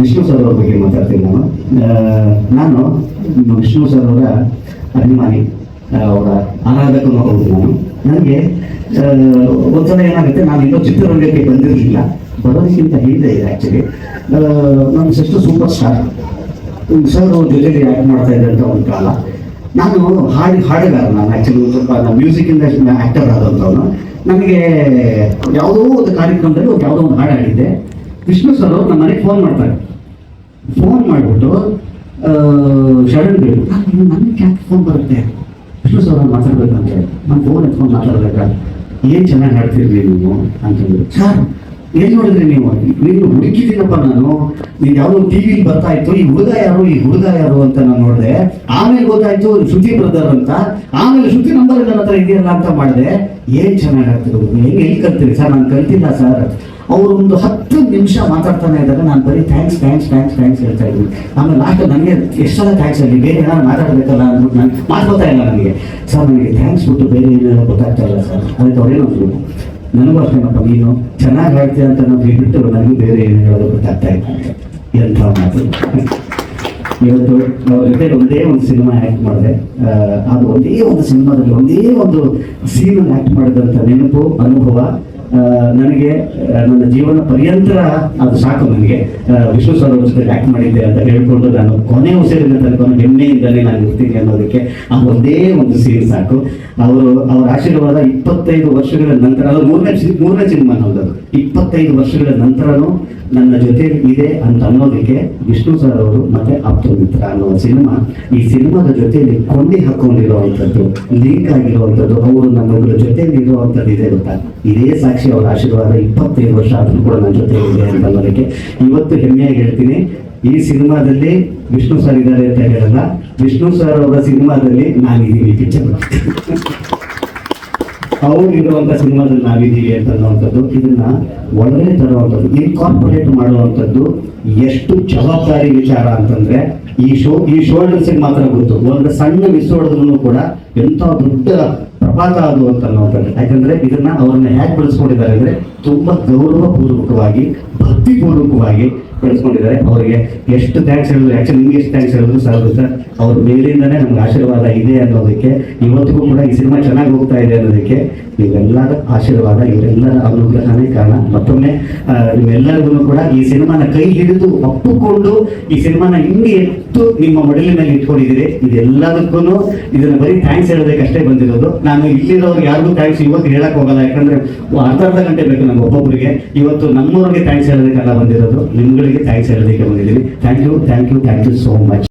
Vishnu sir ಅವ್ರ ಬಗ್ಗೆ ಮಾತಾಡ್ತೀನಿ ನಾನು. ನಾನು ವಿಷ್ಣು ಸರ್ ಅವರ ಅಭಿಮಾನಿ ಅವರ ಆರಾಧಕನು ಹೌದು ನಾನು. ನನಗೆ ಒಂದ್ಸಲ ಏನಾಗುತ್ತೆ, ನಾನು ಇನ್ನೂ ಚಿತ್ರರಂಗಕ್ಕೆ ಬಂದಿರಲಿಲ್ಲ. ಬರೋದಕ್ಕಿಂತ ಹಿಂದೆ ಇದೆ ಆ್ಯಕ್ಚುಲಿ ನಮ್ಮ ಸಿಸ್ಟರ್ ಸೂಪರ್ ಸ್ಟಾರ್ ಸರ್ ಅವ್ರ ಜೊತೆಗೆ ಆ್ಯಕ್ಟ್ ಮಾಡ್ತಾ ಇದ್ದಂಥ ಒಂದು ಕಾಲ. ನಾನು ಹಾಡಿ ಹಾಡುಗಾರ ನಾನು ಆ್ಯಕ್ಚುಲಿ ಸ್ವಲ್ಪ ನಾನು ಮ್ಯೂಸಿಕ್ಕಿಂದ ಆ್ಯಕ್ಟರ್ ಆದಂಥವನು. ನನಗೆ ಯಾವುದೋ ಒಂದು ಕಾರ್ಯಕ್ರಮದಲ್ಲಿ ಯಾವುದೋ ಒಂದು ಹಾಡು ಹಾಡಿದ್ದೆ. ವಿಷ್ಣು ಸರ್ ಅವ್ರು ನಮ್ಮ ಮನೆಗೆ ಫೋನ್ ಮಾಡ್ತಾರೆ. ಫೋನ್ ಮಾಡಿಬಿಟ್ಟು ಶರಣ್ ಬೇಕು ನನಗೆ ಯಾಕೆ ಫೋನ್ ಬರುತ್ತೆ? ವಿಷ್ಣು ಸರ್ ಮಾತಾಡ್ಬೇಕಂತೆ ನಾನು ಫೋನ್ ಎತ್ಕೊಂಡು ಮಾತಾಡ್ಬೇಕಾ ಏನು ಚೆನ್ನಾಗಿ ಹಾಡ್ತಿರ್ಲಿ ನೀವು ಅಂತಂದ್ರು ಸರ್, ಏನ್ ನೋಡಿದ್ರಿ ನೀವು? ನೀನು ಹುಡುಕಿದ್ದೀನಪ್ಪ ನಾನು. ನೀವು ಯಾವುದೋ ಟಿವಿ ಬರ್ತಾ ಇತ್ತು. ಈ ಹುಡುಗ ಯಾರು? ಈ ಹುಡುಗ ಯಾರು ಅಂತ ನಾನು ನೋಡಿದೆ. ಆಮೇಲೆ ಗೊತ್ತಾಯ್ತು ಶ್ರುತಿ ಬ್ರದರ್ ಅಂತ. ಆಮೇಲೆ ಶ್ರುತಿ ನಂಬರ್ ನನ್ನ ಹತ್ರ ಇದೆಯಲ್ಲ ಅಂತ ಮಾಡಿದೆ. ಏನ್ ಚೆನ್ನಾಗಿ ಆಗ್ತಿರೋದು ಹೆಂಗೆ, ಎಲ್ಲಿ ಕಲ್ತೀರಿ? ಸರ್, ನಾನು ಕಲ್ತಿಲ್ಲ, ಸರ್. ಅವರು ಒಂದು ಹತ್ತು ನಿಮಿಷ ಮಾತಾಡ್ತಾನೆ ಇದ್ದಾಗ ನಾನು ಬರೀ ಥ್ಯಾಂಕ್ಸ್ ಥ್ಯಾಂಕ್ಸ್ ಥ್ಯಾಂಕ್ಸ್ ಥ್ಯಾಂಕ್ಸ್ ಹೇಳ್ತಾ ಇದ್ದೀನಿ. ಆಮೇಲೆ ಲಾಸ್ಟ್ ನನಗೆ ಎಷ್ಟೆಲ್ಲ ಥ್ಯಾಂಕ್ಸ್ ಅಲ್ಲಿ ಬೇರೆ ಏನಾದ್ರು ಮಾತಾಡಬೇಕಲ್ಲ ಅಂದ್ಬಿಟ್ಟು ನಾನು ಮಾತಾಡ್ತಾ ಇಲ್ಲ ನನಗೆ. ಸರ್, ನನಗೆ ಥ್ಯಾಂಕ್ಸ್ ಬಿಟ್ಟು ಬೇರೆ ಏನಾದ್ರು ಗೊತ್ತಾಗ್ತಾ ಇಲ್ಲ ಸರ್. ಅದಕ್ಕೆ ಅವ್ರೇನಂದ್ರು ನನಗೂ ಅಷ್ಟೇನಪ್ಪ ನೀನು ಚೆನ್ನಾಗಿ ಹೇಳ್ತೀಯ ಅಂತ ನಾವು ಹೇಳ್ಬಿಟ್ಟು ನನಗೆ ಬೇರೆ ಏನು ಹೇಳೋದು ಗೊತ್ತಾಗ್ತಾ ಇಲ್ಲ ಎಂಥ ಮಾತು. ಇವತ್ತು ಅವ್ರ ಜೊತೆ ಒಂದೇ ಒಂದು ಸಿನಿಮಾ ಆ್ಯಕ್ಟ್ ಮಾಡಿದೆ. ಅದು ಒಂದೇ ಒಂದು ಸಿನಿಮಾದಲ್ಲಿ ಒಂದೇ ಒಂದು ಸೀನಲ್ಲಿ ಆ್ಯಕ್ಟ್ ಮಾಡಿದಂಥ ನೆನಪು, ಅನುಭವ ನನಗೆ ನನ್ನ ಜೀವನ ಪರ್ಯಂತರ ಅದು ಸಾಕು ನನಗೆ. ವಿಶ್ವ ಸರ್ ಅವ್ರ ಜೊತೆ ಆ್ಯಕ್ಟ್ ಮಾಡಿದ್ದೆ ಅಂತ ಹೇಳ್ಕೊಂಡು ನಾನು ಕೊನೆ ಉಸಿರಿನ ತನಕ ಹೆಮ್ಮೆಯಿಂದಲೇ ನಾನು ಇರ್ತೀನಿ ಅನ್ನೋದಕ್ಕೆ ಆ ಒಂದೇ ಒಂದು ಸೀನ್ ಸಾಕು. ಅವರು, ಅವರ ಆಶೀರ್ವಾದ ಇಪ್ಪತ್ತೈದು ವರ್ಷಗಳ ನಂತರ, ಅದು ಮೂರನೇ ಮೂರನೇ ಸಿನಿಮಾ ಅನ್ನೋದು. ಇಪ್ಪತ್ತೈದು ವರ್ಷಗಳ ನಂತರನೂ ನನ್ನ ಜೊತೆ ಇದೆ ಅಂತ ಅನ್ನೋದಕ್ಕೆ ವಿಷ್ಣು ಸರ್ ಅವರು ಮತ್ತೆ ಆಪ್ತ ಮಿತ್ರ ಅನ್ನೋ ಸಿನಿಮಾ ಈ ಸಿನಿಮಾದ ಜೊತೆಯಲ್ಲಿ ಕೊಂಡಿ ಹಾಕೊಂಡಿರುವಂಥದ್ದು ಲಿಂಕ್ ಆಗಿರುವಂಥದ್ದು ಅವರು ನಮ್ಮಗಳ ಜೊತೆಯಲ್ಲಿ ಇರುವಂಥದ್ದು ಇದೆ ಗೊತ್ತಾ? ಇದೇ ಸಾಕ್ಷಿ. ಅವರ ಆಶೀರ್ವಾದ ಇಪ್ಪತ್ತೈದು ವರ್ಷ ಆದರೂ ಕೂಡ ನನ್ನ ಜೊತೆ ಇದೆ ಅಂತ ಅನ್ನೋದಕ್ಕೆ ಇವತ್ತು ಹೆಮ್ಮೆಯಾಗಿ ಹೇಳ್ತೀನಿ. ಈ ಸಿನಿಮಾದಲ್ಲಿ ವಿಷ್ಣು ಸರ್ ಇದ್ದಾರೆ ಅಂತ ಹೇಳಲ್ಲ. ವಿಷ್ಣು ಸರ್ ಅವರ ಸಿನಿಮಾದಲ್ಲಿ ನಾನಿದ್ದೀನಿ ಪಿಕ್ಚರ್ ಅವ್ರು ಇರುವಂತ ಸಿನಿಮಾದಲ್ಲಿ ನಾವಿದ್ದೀವಿ ಅಂತ ಅನ್ನುವಂಥದ್ದು, ಇದನ್ನ ಒಳ್ಳೆ ತರುವಂಥದ್ದು ಇನ್ಕಾರ್ಪೊರೇಟ್ ಮಾಡುವಂಥದ್ದು ಎಷ್ಟು ಜವಾಬ್ದಾರಿ ವಿಚಾರ ಅಂತಂದ್ರೆ, ಈ ಶೋ, ಈ ಶೋಲ್ಡರ್ಸಿಗೆ ಮಾತ್ರ ಗೊತ್ತು. ಒಂದು ಸಣ್ಣ ಮಿಸ್ ಹೊಡೆದ್ರು ಕೂಡ ಎಂಥ ದೊಡ್ಡ ಪ್ರಪಾತ ಅದು ಅಂತ ಯಾಕಂದ್ರೆ ಇದನ್ನ ಅವ್ರನ್ನ ಹೇಗೆ ಬೆಳೆಸ್ಕೊಂಡಿದ್ದಾರೆ ಅಂದ್ರೆ ತುಂಬಾ ಗೌರವಪೂರ್ವಕವಾಗಿ, ಭಕ್ತಿಪೂರ್ವಕವಾಗಿ ಬೆಳೆಸ್ಕೊಂಡಿದ್ದಾರೆ. ಅವರಿಗೆ ಎಷ್ಟು ಥ್ಯಾಂಕ್ಸ್ ಹೇಳಿದ್ರು ಆಕ್ಚುಲಿ ನಿಮ್ಗೆ ಎಷ್ಟು ಥ್ಯಾಂಕ್ಸ್ ಹೇಳಿದ್ರು ಸಾಲದು ಸರ್. ಅವ್ರ ಮೇಲಿಂದಾನೇ ನಮ್ಗೆ ಆಶೀರ್ವಾದ ಇದೆ ಅನ್ನೋದಕ್ಕೆ, ಇವತ್ತಿಗೂ ಕೂಡ ಈ ಸಿನಿಮಾ ಚೆನ್ನಾಗಿ ಹೋಗ್ತಾ ಇದೆ ಅನ್ನೋದಕ್ಕೆ ಇವೆಲ್ಲರ ಆಶೀರ್ವಾದ, ಇವರೆಲ್ಲರ ಅನುಗ್ರಹನೇ ಕಾರಣ. ಮತ್ತೊಮ್ಮೆ ನಿಮ್ಮೆಲ್ಲರಿಗೂ ಕೂಡ ಈ ಸಿನಿಮಾನ ಕೈ ಹಿಡಿದು ಒಪ್ಪಿಕೊಂಡು ಈ ಸಿನಿಮಾನ ಹಿಂಗೆ ಎತ್ತು ನಿಮ್ಮ ಮಡಲಿನಲ್ಲಿ ಇಟ್ಕೊಂಡಿದ್ದೀರಿ. ಇದೆಲ್ಲದಕ್ಕೂ ಇದನ್ನ ಬರೀ ಥ್ಯಾಂಕ್ಸ್ ಹೇಳೋದಕ್ಕಷ್ಟೇ ಬಂದಿರೋದು. ನಾನು ಇಲ್ಲಿರೋರು ಯಾರಿಗೂ ಥ್ಯಾಂಕ್ಸ್ ಇವತ್ತು ಹೇಳಕ್ ಹೋಗಲ್ಲ. ಯಾಕಂದ್ರೆ ಅರ್ಧ ಅರ್ಧ ಗಂಟೆ ಬೇಕು ನಮ್ಗೆ ಒಬ್ಬೊಬ್ಬರಿಗೆ ಇವತ್ತು ನಮ್ಮವ್ರಿಗೆ ಥ್ಯಾಂಕ್ಸ್ ಹೇಳೋದಕ್ಕೆಲ್ಲ ಬಂದಿರೋದು. ನಿಮ್ಗಳಿಗೆ ಥ್ಯಾಂಕ್ಸ್ ಹೇಳೋದಕ್ಕೆ ಬಂದಿದ್ದೀವಿ. Thank you thank you thank you so much